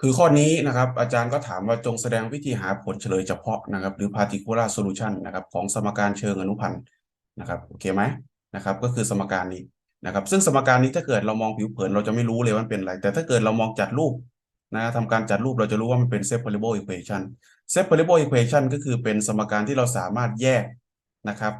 คือข้อนี้นะครับอาจารย์ก็ถามว่าจงแสดงวิธีหาผลเฉลยเฉพาะนะครับ หรือ particular solution นะครับ ของสมการเชิงอนุพันธ์นะครับโอเคไหมนะครับ ก็คือสมการนี้นะครับ ซึ่งสมการนี้ถ้าเกิดเรามองผิวเผินเราจะไม่รู้เลยว่ามันเป็นอะไร แต่ถ้าเกิดเรามองจัดรูปนะทำการจัดรูปเราจะรู้ว่ามันเป็น separable equation separable equation ก็คือเป็นสมการที่เราสามารถแยกนะครับ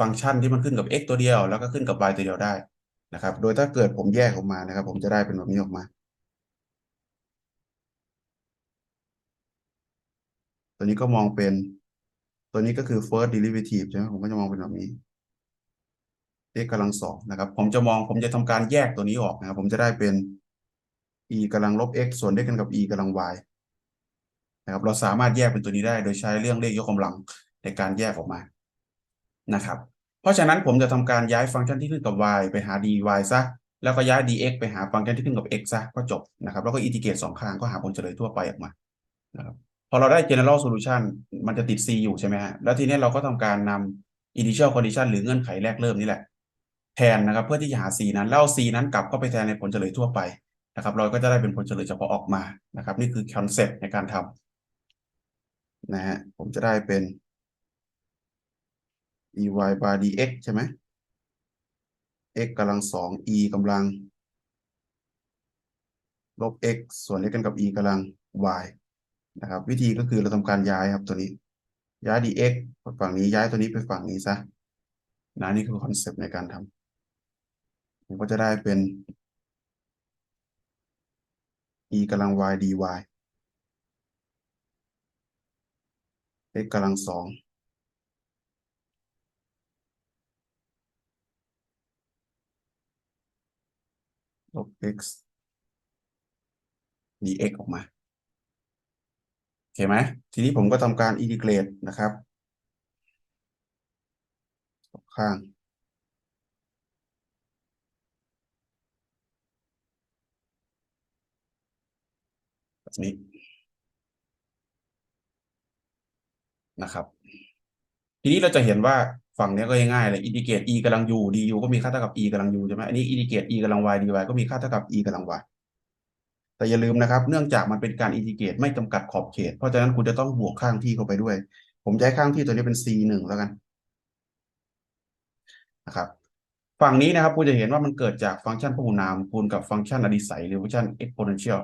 ฟังก์ชันที่มันขึ้นกับ x ตัวเดียว แล้วก็ขึ้นกับ y ตัวเดียวได้นะครับ โดยถ้าเกิดผมแยกออกมานะครับ ผมจะได้เป็นแบบนี้ออกมา ตัวนี้ก็มองเป็น ตัวนี้ก็คือ first derivative ใช่ไหมผมก็จะมองเป็นแบบนี้ x กำลังสองนะครับ ผมจะมองผมจะทำการแยกตัวนี้ออกนะครับ ผมจะได้เป็น e กำลังลบ x ส่วนด้วยกันกับ e กำลัง y นะครับ เราสามารถแยกเป็นตัวนี้ได้ โดยใช้เรื่องเลขยกกำลังในการแยกออกมานะครับ เพราะฉะนั้นผมจะทำการย้ายฟังก์ชันที่ขึ้นกับ y ไปหา dy ซะแล้วก็ย้าย dx ไปหาฟังก์ชันที่ขึ้นกับ x ซะก็จบนะครับ แล้วก็อินทิเกรตสองข้างก็หาผลเฉลยทั่วไปออกมานะครับ พอเราได้ general solution มันจะติด c อยู่ใช่ไหมฮะ แล้วทีนี้เราก็ทำการนำ initial condition หรือเงื่อนไขแรกเริ่มนี่แหละ แทนนะครับ เพื่อที่จะหา c นั้นแล้ว c นั้นกลับเข้าไปแทนในผลเฉลยทั่วไปนะครับเราก็จะได้เป็นผลเฉลยเฉพาะออกมานะครับ นี่คือคอนเซ็ปต์ในการทำนะฮะผมจะได้เป็น dy by dx ใช่ไหม x กำลังสอง e กำลัง ลบ x ส่วนด้วยกันกับ e กำลัง y นะครับ วิธีก็คือเราทำการย้ายครับตัวนี้ ย้าย dx ฝั่งนี้ย้ายตัวนี้ไปฝั่งนี้ซะนะนี่คือคอนเซปต์ในการทำผมก็จะได้เป็น e กำลัง y dy x กำลังสอง ลบ x dx ออกมา โอเคไหมทีนี้ผมก็ทำการอินทิเกรตนะครับข้างแบบนี้นะครับ ทีนี้เราจะเห็นว่าฝั่งนี้ก็ง่ายๆเลยอินทิเกรต e กำลัง u du ก็มีค่าเท่ากับ e กำลัง u ใช่ไหมอันนี้อินทิเกรต e กำลัง y dy ก็มีค่าเท่ากับ e กำลัง y แต่อย่าลืมนะครับ เนื่องจากมันเป็นการอินทิเกรตไม่จำกัดขอบเขต เพราะฉะนั้นคุณจะต้องบวกข้างที่เข้าไปด้วย ผมจะให้ข้างที่ตัวนี้เป็น c หนึ่งแล้วกันนะครับ ฝั่งนี้นะครับคุณจะเห็นว่ามันเกิดจากฟังก์ชันพหุนามคูณกับฟังก์ชันอดิสัยหรือฟังก์ชัน exponential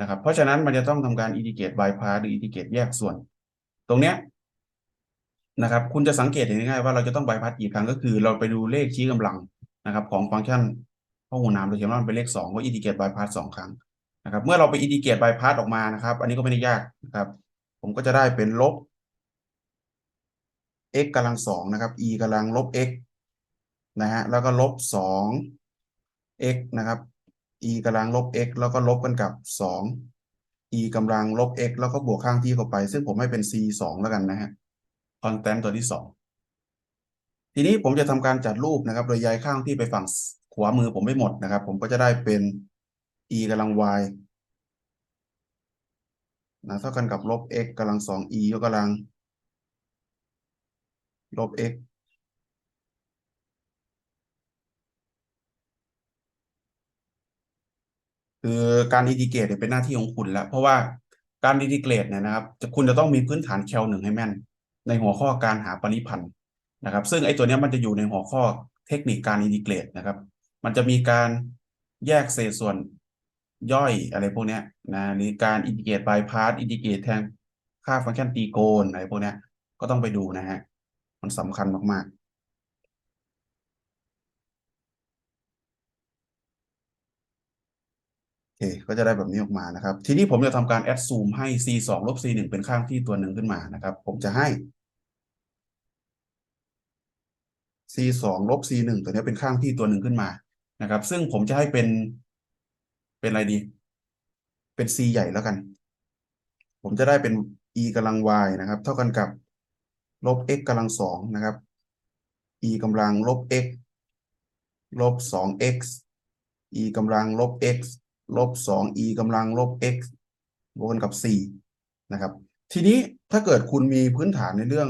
นะครับ เพราะฉะนั้นมันจะต้องทำการอินทิเกรต by part หรืออินทิเกรตแยกส่วน ตรงเนี้ยนะครับ คุณจะสังเกตเห็นง่ายๆว่าเราจะต้อง by part กี่ครั้งก็คือ เราไปดูเลขชี้กำลังนะครับ ของฟังก์ชันพหุนามเราเห็นว่ามันเป็นเลขสองก็อินทิเกรต by part สองครั้ง นะครับ เมื่อเราไปอินทิเกต by part ออกมานะครับ อันนี้ก็ไม่ได้ยากนะครับ ผมก็จะได้เป็นลบ x กำลังสองนะครับ e กำลังลบ x นะฮะแล้วก็ลบสอง x นะครับ e กำลังลบ x แล้วก็ลบกันกับสอง e กำลังลบ x แล้วก็บวกข้างที่เข้าไป ซึ่งผมให้เป็น c สองแล้วกันนะฮะคอนแทนตัวที่สองทีนี้ผมจะทำการจัดรูปนะครับ โดยย้ายข้างที่ไปฝั่งขวามือผมไม่หมดนะครับ ผมก็จะได้เป็น e กำลัง y นะเท่ากันกับลบ x กำลังสอง e ยกกำลัง ลบ x คือการอินทิเกรตเนี่ยเป็นหน้าที่ของคุณแล้ว เพราะว่าการอินทิเกรตเนี่ยนะครับคุณจะต้องมีพื้นฐานแคลหนึ่งให้แม่น ในหัวข้อการหาปริพันธ์นะครับ ซึ่งไอ้ตัวเนี้ยมันจะอยู่ในหัวข้อเทคนิคการอินทิเกรตนะครับ มันจะมีการแยกเศษส่วน ย่อยอะไรพวกเนี้ยนะหรือการอินทิเกรตบายพาร์ตอินทิเกรตแทนค่าฟังก์ชันตีโกนอะไรพวกเนี้ยก็ต้องไปดูนะฮะ มันสำคัญมากๆโอเคก็จะได้แบบนี้ออกมานะครับ ทีนี้ผมจะทำการแอดซูมให้ c สองลบ c หนึ่งเป็นข้างที่ตัวหนึ่งขึ้นมานะครับ ผมจะให้ c สองลบ c หนึ่งตัวนี้เป็นข้างที่ตัวหนึ่งขึ้นมานะครับ ซึ่งผมจะให้เป็น เป็นอะไรดี เป็น c ใหญ่แล้วกัน ผมจะได้เป็น e กำลัง y นะครับ เท่ากันกับลบ x กำลังสองนะครับ e กำลังลบ x ลบสอง x e กำลังลบ x ลบสอง e กำลังลบ x บวกกันกับสี่นะครับ ทีนี้ถ้าเกิดคุณมีพื้นฐานในเรื่อง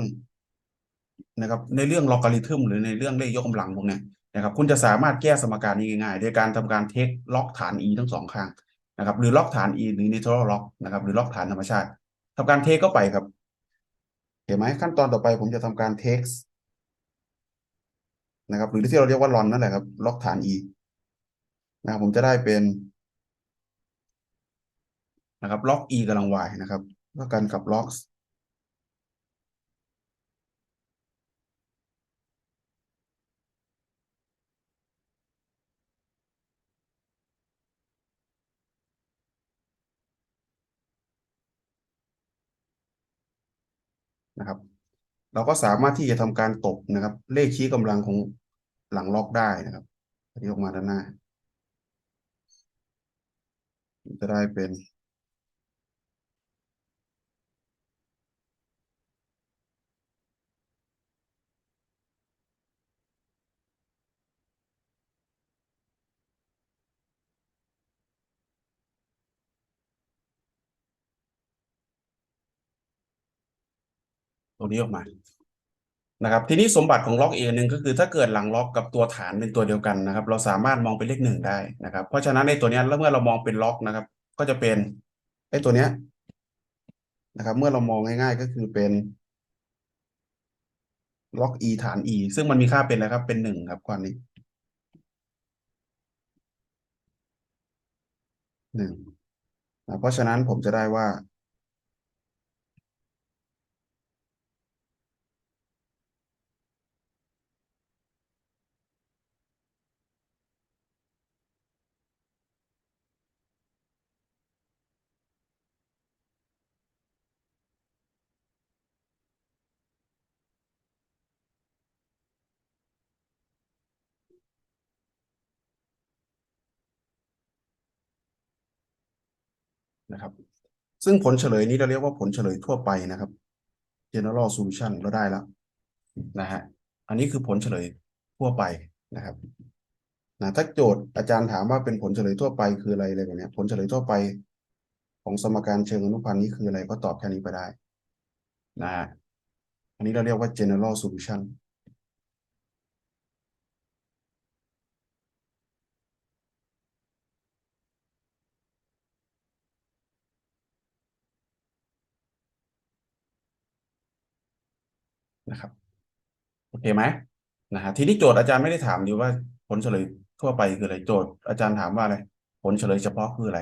นะครับ ในเรื่องลอการิทึมหรือในเรื่องเลขยกกำลังพวกเนี้ย นะครับคุณจะสามารถแก้สมการนี้ง่ายๆโดยการทำการเทคล็อกฐาน e ทั้งสองข้างนะครับหรือล็อกฐาน e หรือ natural lock นะครับหรือล็อกฐานธรรมชาติทำการเทคเข้าไปครับเห็นไหมขั้นตอนต่อไปผมจะทำการ text นะครับ หรือที่เราเรียกว่า run นั่นแหละครับ ล็อกฐาน e นะครับผมจะได้เป็นนะครับล็อก e กำลัง y นะครับก็กันกับ logs นะครับ เราก็สามารถที่จะทำการตบนะครับ เลขชี้กำลังของหลังล็อกได้นะครับอันนี้ออกมาด้านหน้า จะได้เป็น ตัวนี้ออกมานะครับ ทีนี้สมบัติของล็อกเอหนึ่งก็คือถ้าเกิดหลังล็อกกับตัวฐานเป็นตัวเดียวกันนะครับ เราสามารถมองเป็นเลขหนึ่งได้นะครับ เพราะฉะนั้นในตัวนี้แล้วเมื่อเรามองเป็นล็อกนะครับ ก็จะเป็นไอ้ตัวเนี้ยนะครับ เมื่อเรามองง่ายๆก็คือเป็นล็อก e ฐาน e ซึ่งมันมีค่าเป็นอะไรครับ เป็นหนึ่งครับก้อนนี้หนึ่งนะเพราะฉะนั้นผมจะได้ว่า นะครับ ซึ่งผลเฉลยนี้เราเรียกว่าผลเฉลยทั่วไปนะครับ general solution เราได้แล้วนะฮะอันนี้คือผลเฉลยทั่วไปนะครับนะถ้าโจทย์อาจารย์ถามว่าเป็นผลเฉลยทั่วไปคืออะไรอะไรแบบนี้ผลเฉลยทั่วไป ของสมการเชิงอนุพันธ์นี้คืออะไรก็ตอบแค่นี้ไปได้นะฮะอันนี้เราเรียกว่า general solution นะครับโอเคไหมนะฮะทีนี้โจทย์อาจารย์ไม่ได้ถามดีว่าผลเฉลยทั่วไปคืออะไรโจทย์อาจารย์ถามว่าอะไรผลเฉลยเฉพาะคืออะไร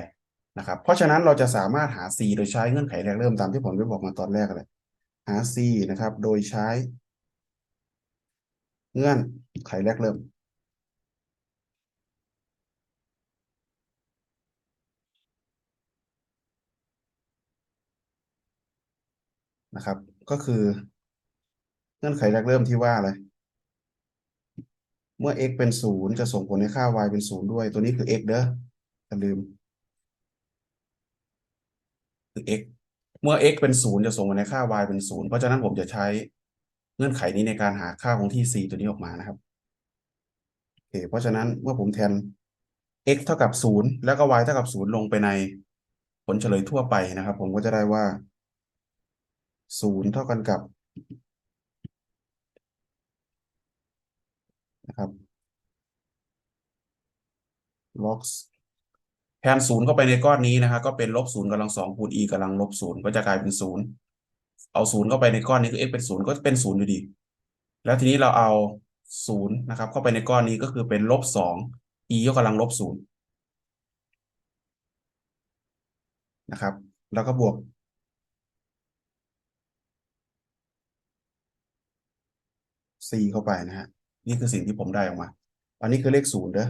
นะครับ เพราะฉะนั้นเราจะสามารถหา c โดยใช้เงื่อนไขแรกเริ่มตามที่ผมได้บอกมาตอนแรกเลยหา c นะครับ โดยใช้ เงื่อนไขแรกเริ่มนะครับ ก็คือ งื่อนไขแรกเริ่มที่ว่าอะไร เมื่อ x เป็นศูนย์จะส่งผลให้ค่า y เป็นศูนย์ด้วย ตัวนี้คือ x เด้ออย่าลืม คือ x เมื่อ x เป็นศูนย์จะส่งผลให้ค่า y เป็นศูนย์เพราะฉะนั้นผมจะใช้เงื่อนไขนี้ในการหาค่าคงที่ c ตัวนี้ออกมานะครับโอเคเพราะฉะนั้นเมื่อผมแทน x เท่ากับศูนย์แล้วก็ y เท่ากับศูนย์ลงไปในผลเฉลยทั่วไปนะครับ ผมก็จะได้ว่าศูนย์เท่ากันกับ นะครับ log แทนศูนย์เข้าไปในก้อนนี้นะครับก็เป็นลบศูนย์กำลังสองคูณ e กำลังลบศูนย์ก็จะกลายเป็นศูนย์เอาศูนย์เข้าไปในก้อนนี้คือ x เป็นศูนย์ก็เป็นศูนย์อยู่ดี แล้วทีนี้เราเอาศูนย์นะครับ เข้าไปในก้อนนี้ก็คือเป็นลบสอง e ยกกำลังลบศูนย์นะครับ แล้วก็บวก c เข้าไปนะฮะ นี่คือสิ่งที่ผมได้ออกมา อันนี้คือเลขศูนย์เด้อ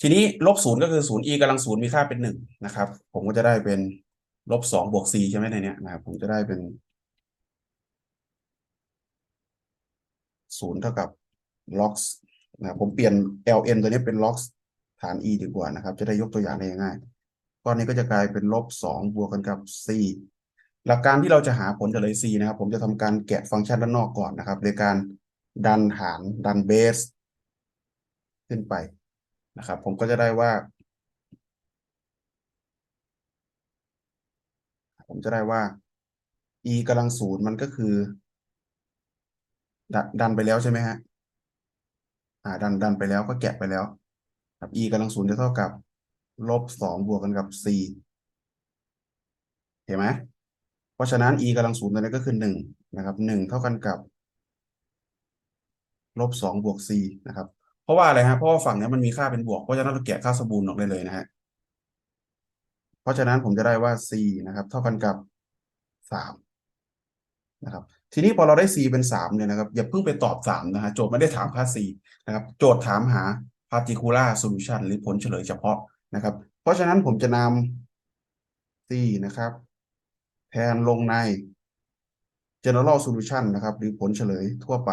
ทีนี้ลบศูนย์ก็คือศูนย์ e กำลังศูนย์มีค่าเป็นหนึ่งนะครับ ผมก็จะได้เป็นลบสองบวก c ใช่ไหมในเนี้ยนะครับผมจะได้เป็นศูนย์เท่ากับ log นะผมเปลี่ยน ln ตัวนี้เป็น log ฐาน e ดีกว่านะครับ จะได้ยกตัวอย่างได้ง่ายก้อนนี้ก็จะกลายเป็นลบสองบวกกันกับ c หลักการที่เราจะหาผลเฉลย c นะครับ ผมจะทำการแกะฟังก์ชันด้านนอกก่อนนะครับโดยการดันฐานดันเบสขึ้นไปนะครับ ผมก็จะได้ว่า ผมจะได้ว่า e กำลังศูนย์มันก็คือดันดันไปแล้วใช่ไหมฮะอ่าดันดันไปแล้วก็แกะไปแล้วครับ e กำลังศูนย์จะเท่ากับลบสองบวกกันกับ c เห็นไหม เพราะฉะนั้น e กำลังศูนย์ตัวนี้ก็คือหนึ่งนะครับหนึ่งเท่ากันกับลบสองบวก c นะครับ เพราะว่าอะไรฮะเพราะว่าฝั่งนี้มันมีค่าเป็นบวก เพราะฉะนั้นเราแกะค่าสมบูรณ์ออกได้เลยนะฮะเพราะฉะนั้นผมจะได้ว่า c นะครับ เท่ากันกับสามนะครับ ทีนี้พอเราได้ c เป็นสามเนี่ยนะครับ อย่าเพิ่งไปตอบสามนะฮะโจทย์ไม่ได้ถามค่า c นะครับ โจทย์ถามหา particular solution หรือผลเฉลยเฉพาะนะครับ เพราะฉะนั้นผมจะนำ c นะครับ แทนลงใน general solution นะครับ หรือผลเฉลยทั่วไป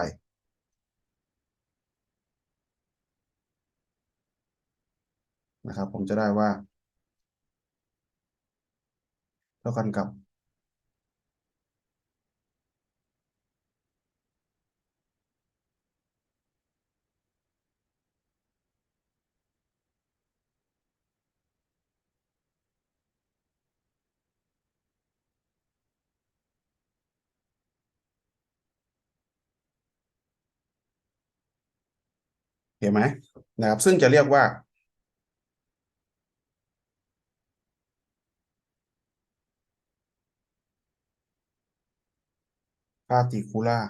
นะครับ ผมจะได้ว่า เท่ากันกับ เห็นไหมนะครับ ซึ่งจะเรียกว่า particular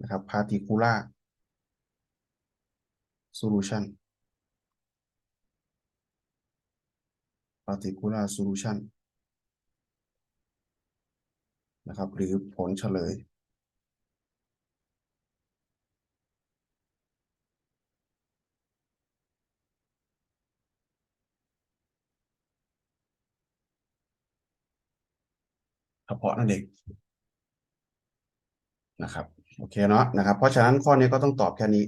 นะครับ particular solution particular solution นะครับ หรือผลเฉลย เฉพาะนั่นเองนะครับ โอเคเนาะนะครับ เพราะฉะนั้นข้อนี้ก็ต้องตอบแค่นี้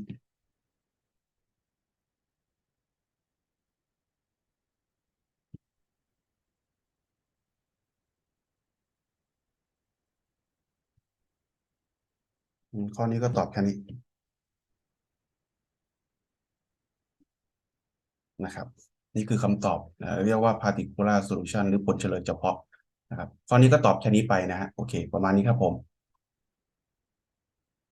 ข้อนี้ก็ตอบแค่นี้นะครับ นี่คือคำตอบเรียกว่า particular solution หรือผลเฉลยเฉพาะ นะครับข้อนี้ก็ตอบแค่นี้ไปนะฮะโอเค ประมาณนี้ครับผม